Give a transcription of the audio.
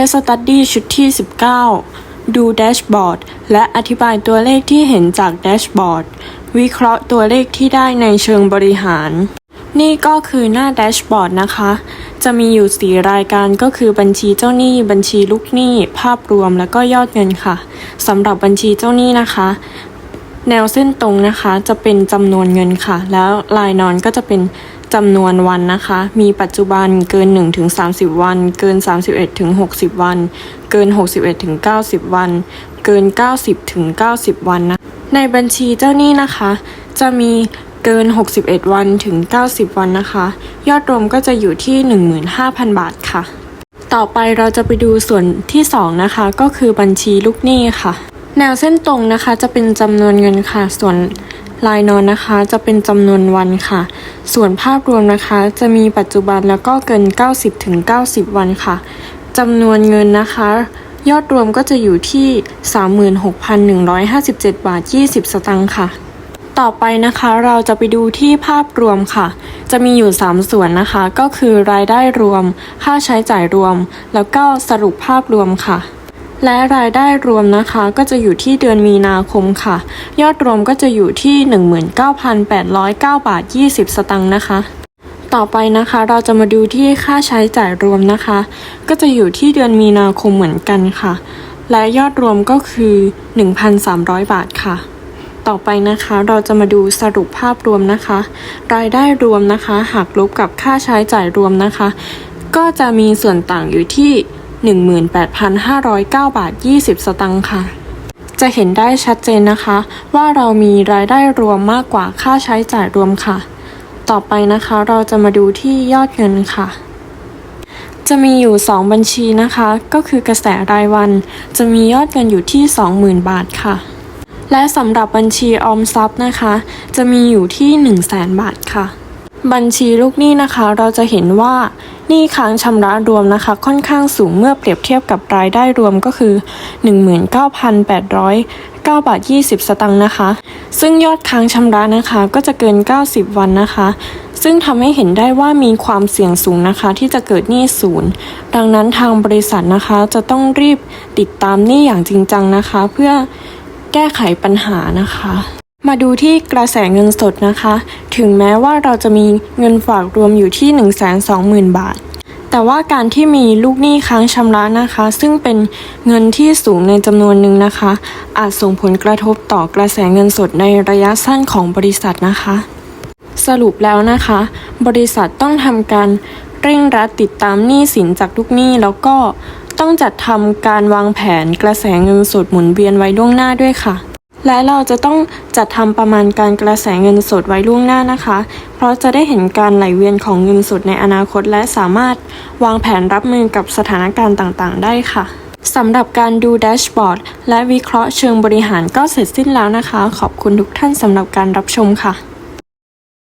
Case Study ชุดที่ 19 ดูแดชบอร์ดและอธิบายตัวเลขที่เห็นจากแดชบอร์ดวิเคราะห์ตัวเลขที่ได้ในเชิงบริหาร นี่ก็คือหน้าแดชบอร์ดนะคะ จะมีอยู่ 4 รายการก็คือบัญชีเจ้าหนี้ บัญชีลูกหนี้ ภาพรวมแล้วก็ยอดเงินค่ะสำหรับบัญชีเจ้าหนี้นะคะแนวเส้นตรงนะคะจะเป็นจำนวนเงินค่ะ แล้วลายนอนก็จะเป็น จำนวนวันนะคะ มีปัจจุบันเกิน1ถึง30 วัน เกิน 31ถึง60 วัน เกิน 61ถึง90 วัน เกิน 90ถึง90 วันนะ ในบัญชีเจ้าหนี้นะคะ จะมีเกิน 61 วันถึง 90 วันนะคะ ยอดรวมก็จะอยู่ที่ 15,000 บาทค่ะ ต่อไปเราจะไปดูส่วนที่ 2 นะคะ ก็คือบัญชีลูกหนี้ค่ะ แนวเส้นตรงนะคะจะเป็นจำนวนเงินค่ะ ส่วนลายนอนนะคะจะเป็นจำนวนวันค่ะ ส่วนภาพรวมนะคะจะมีปัจจุบันแล้วก็เกิน 90ถึง90 วันค่ะจำนวนเงินนะคะ ยอดรวมก็จะอยู่ที่ 36,157 บาท 20 สตางค์ค่ะ ต่อไปนะคะเราจะไปดูที่ภาพรวมค่ะ จะมีอยู่ 3 ส่วนนะคะ ก็คือรายได้รวม ค่าใช้จ่ายรวม แล้วก็สรุปภาพรวมค่ะ และรายได้รวมนะคะก็จะอยู่ที่เดือนมีนาคมค่ะ ยอดรวมก็จะอยู่ที่ 19,809 บาท 20 สตางค์นะคะ ต่อไปนะคะเราจะมาดูที่ค่าใช้จ่ายรวมนะคะ ก็จะอยู่ที่เดือนมีนาคมเหมือนกันค่ะ และยอดรวมก็คือ 1,300 บาทค่ะ ต่อไปนะคะเราจะมาดูสรุปภาพรวมนะคะ รายได้รวมนะคะ หากลบกับค่าใช้จ่ายรวมนะคะ ก็จะมีส่วนต่างอยู่ที่ 18,509 บาท 20 สตางค์ค่ะ จะเห็นได้ชัดเจนนะคะ ว่าเรามีรายได้รวมมากกว่าค่าใช้จ่ายรวมค่ะ ต่อไปนะคะเราจะมาดูที่ยอดเงินค่ะ จะมีอยู่ 2 บัญชีนะคะ ก็คือกระแสรายวัน จะมียอดเงินอยู่ที่ 20,000 บาทค่ะ และสำหรับบัญชีออมทรัพย์นะคะ จะมีอยู่ที่ 1 0 0 0 0แบาทค่ะ บัญชีลูกหนี้นะคะเราจะเห็นว่าหนี้ค้างชำระรวมนะคะ ค่อนข้างสูงเมื่อเปรียบเทียบกับรายได้รวมก็คือ 19,809บาท20 สตางค์นะคะ ซึ่งยอดค้างชำระนะคะก็จะเกิน 90 วันนะคะ ซึ่งทำให้เห็นได้ว่ามีความเสี่ยงสูงนะคะ ที่จะเกิดหนี้ศูนย์ ดังนั้นทางบริษัทนะคะจะต้องรีบติดตามหนี้อย่างจริงจังนะคะ เพื่อแก้ไขปัญหานะคะ มาดูที่กระแสเงินสดนะคะ ถึงแม้ว่าเราจะมีเงินฝากรวมอยู่ที่ 120,000 บาท แต่ว่าการที่มีลูกหนี้ค้างชำระนะคะ ซึ่งเป็นเงินที่สูงในจำนวนหนึ่งนะคะ อาจส่งผลกระทบต่อกระแสเงินสดในระยะสั้นของบริษัทนะคะ สรุปแล้วนะคะ บริษัทต้องทำการเร่งรัดติดตามหนี้สินจากลูกหนี้แล้วก็ต้องจัดทำการวางแผนกระแสเงินสดหมุนเวียนไว้ล่วงหน้าด้วยค่ะ และเราจะต้องจัดทำประมาณการกระแสเงินสดไว้ล่วงหน้านะคะ เพราะจะได้เห็นการไหลเวียนของเงินสดในอนาคต และสามารถวางแผนรับมือกับสถานการณ์ต่างๆ ได้ค่ะสำหรับการดูแดชบอร์ดและวิเคราะห์เชิงบริหารก็เสร็จสิ้นแล้วนะคะ ขอบคุณทุกท่านสำหรับการรับชมค่ะ